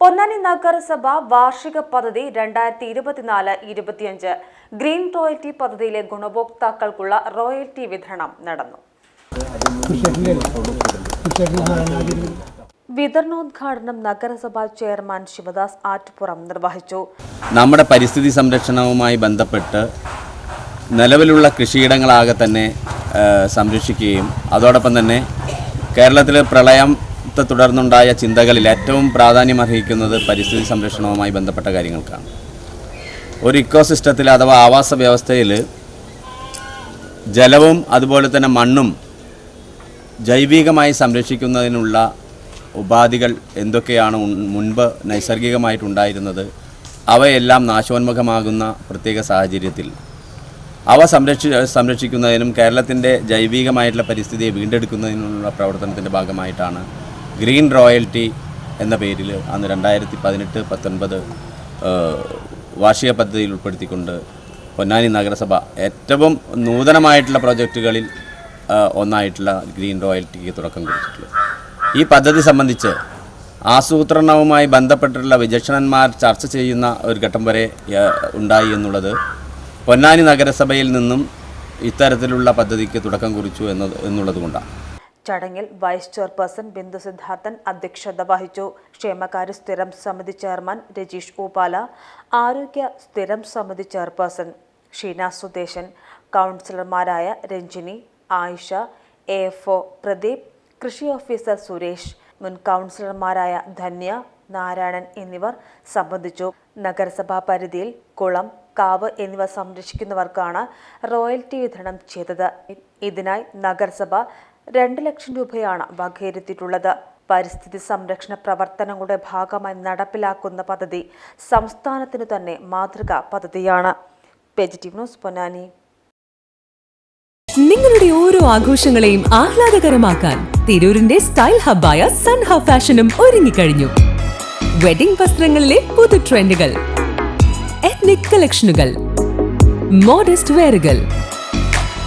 പൊന്നാനി നഗരസഭ വാർഷിക പദ്ധതി രണ്ടായിരത്തി ഇരുപത്തിനാല് ഇരുപത്തിയഞ്ച് ഗ്രീൻ റോയൽറ്റി പദ്ധതിയിലെ ഗുണഭോക്താക്കൾക്കുള്ള റോയൽറ്റി വിതരണം നടന്നു. വിതരണോദ്ഘാടനം നഗരസഭാ ചെയർമാൻ ശിവദാസ് ആറ്റുപുറം നിർവഹിച്ചു. നമ്മുടെ പരിസ്ഥിതി സംരക്ഷണവുമായി ബന്ധപ്പെട്ട് നിലവിലുള്ള കൃഷിയിടങ്ങളാകെ തന്നെ സംരക്ഷിക്കുകയും അതോടൊപ്പം തന്നെ കേരളത്തിലെ പ്രളയത്തെ തുടർന്നുണ്ടായ ചിന്തകളിൽ ഏറ്റവും പ്രാധാന്യം പ്രാധാന്യമർഹിക്കുന്നത് പരിസ്ഥിതി സംരക്ഷണവുമായി ബന്ധപ്പെട്ട കാര്യങ്ങൾക്കാണ്. ഒരു ഇക്കോസിസ്റ്റത്തിൽ അഥവാ ആവാസ വ്യവസ്ഥയിൽ ജലവും അതുപോലെ തന്നെ മണ്ണും ജൈവികമായി സംരക്ഷിക്കുന്നതിനുള്ള ഉപാധികൾ എന്തൊക്കെയാണ് മുൻപ് നൈസർഗികമായിട്ടുണ്ടായിരുന്നത് അവയെല്ലാം നാശോന്മുഖമാകുന്ന പ്രത്യേക സാഹചര്യത്തിൽ. അവ സംരക്ഷി സംരക്ഷിക്കുന്നതിനും കേരളത്തിന്റെ ജൈവികമായിട്ടുള്ള പരിസ്ഥിതിയെ വീണ്ടെടുക്കുന്നതിനുള്ള പ്രവർത്തനത്തിന്റെ ഭാഗമായിട്ടാണ് ഗ്രീൻ റോയൽറ്റി എന്ന പേരിൽ അന്ന് രണ്ടായിരത്തി പതിനെട്ട് പത്തൊൻപത് വാർഷിക പദ്ധതിയിൽ ഉൾപ്പെടുത്തിക്കൊണ്ട് പൊന്നാനി നഗരസഭ ഏറ്റവും നൂതനമായിട്ടുള്ള പ്രോജക്റ്റുകളിൽ ഒന്നായിട്ടുള്ള ഗ്രീൻ റോയൽറ്റിക്ക് തുടക്കം കുറിച്ചിട്ടുള്ളത്. ഈ പദ്ധതി സംബന്ധിച്ച് ആസൂത്രണവുമായി ബന്ധപ്പെട്ടിട്ടുള്ള വിചക്ഷണന്മാർ ചർച്ച ചെയ്യുന്ന ഒരു ഘട്ടം വരെ ഉണ്ടായി എന്നുള്ളത് പൊന്നാനി നഗരസഭയിൽ നിന്നും ഇത്തരത്തിലുള്ള പദ്ധതിക്ക് തുടക്കം കുറിച്ചു എന്നത് എന്നുള്ളത് കൊണ്ടാണ്. ചടങ്ങിൽ വൈസ് ചെയർപേഴ്സൺ ബിന്ദു സിദ്ധാർത്ഥൻ അധ്യക്ഷത വഹിച്ചു. ക്ഷേമകാര്യ സ്ഥിരം സമിതി ചെയർമാൻ രജീഷ് ഉപാല ആരോഗ്യ സ്ഥിരം സമിതി ചെയർപേഴ്സൺ ഷീന സുദേശൻ കൗൺസിലർമാരായ Ranjini Ayisha A F O Pradeep കൃഷി ഓഫീസർ സുരേഷ് മുൻ കൗൺസിലർമാരായ ധന്യ നാരായണൻ എന്നിവർ സംബന്ധിച്ചു. നഗരസഭാ പരിധിയിൽ കുളം കാവ് എന്നിവ സംരക്ഷിക്കുന്നവർക്കാണ് റോയൽറ്റി വിതരണം ചെയ്തത്. ഇതിനായി നഗരസഭ രണ്ട് ലക്ഷം രൂപയാണ് വകയിരുത്തിയിട്ടുള്ളത്. പരിസ്ഥിതി സംരക്ഷണ പ്രവർത്തനങ്ങളുടെ ഭാഗമായി നടപ്പിലാക്കുന്ന പദ്ധതി സംസ്ഥാനത്തിനു തന്നെ മാതൃകാ പദ്ധതിയാണ്. ന്യൂസ് പൊന്നാനി. നിങ്ങളുടെ ഓരോ ആഘോഷങ്ങളെയും ആഹ്ലാദകരമാക്കാൻ തിരൂരിന്റെ സ്റ്റൈൽ ഹബ്ബായ സൺ ഹബ് ഫാഷനും ഒരുങ്ങിക്കഴിഞ്ഞു. വെഡിംഗ് വസ്ത്രങ്ങളിലെ പുതു ട്രെൻഡുകൾ എത്നിക് കളക്ഷനുകൾ മോഡസ്റ്റ് വെയറുകൾ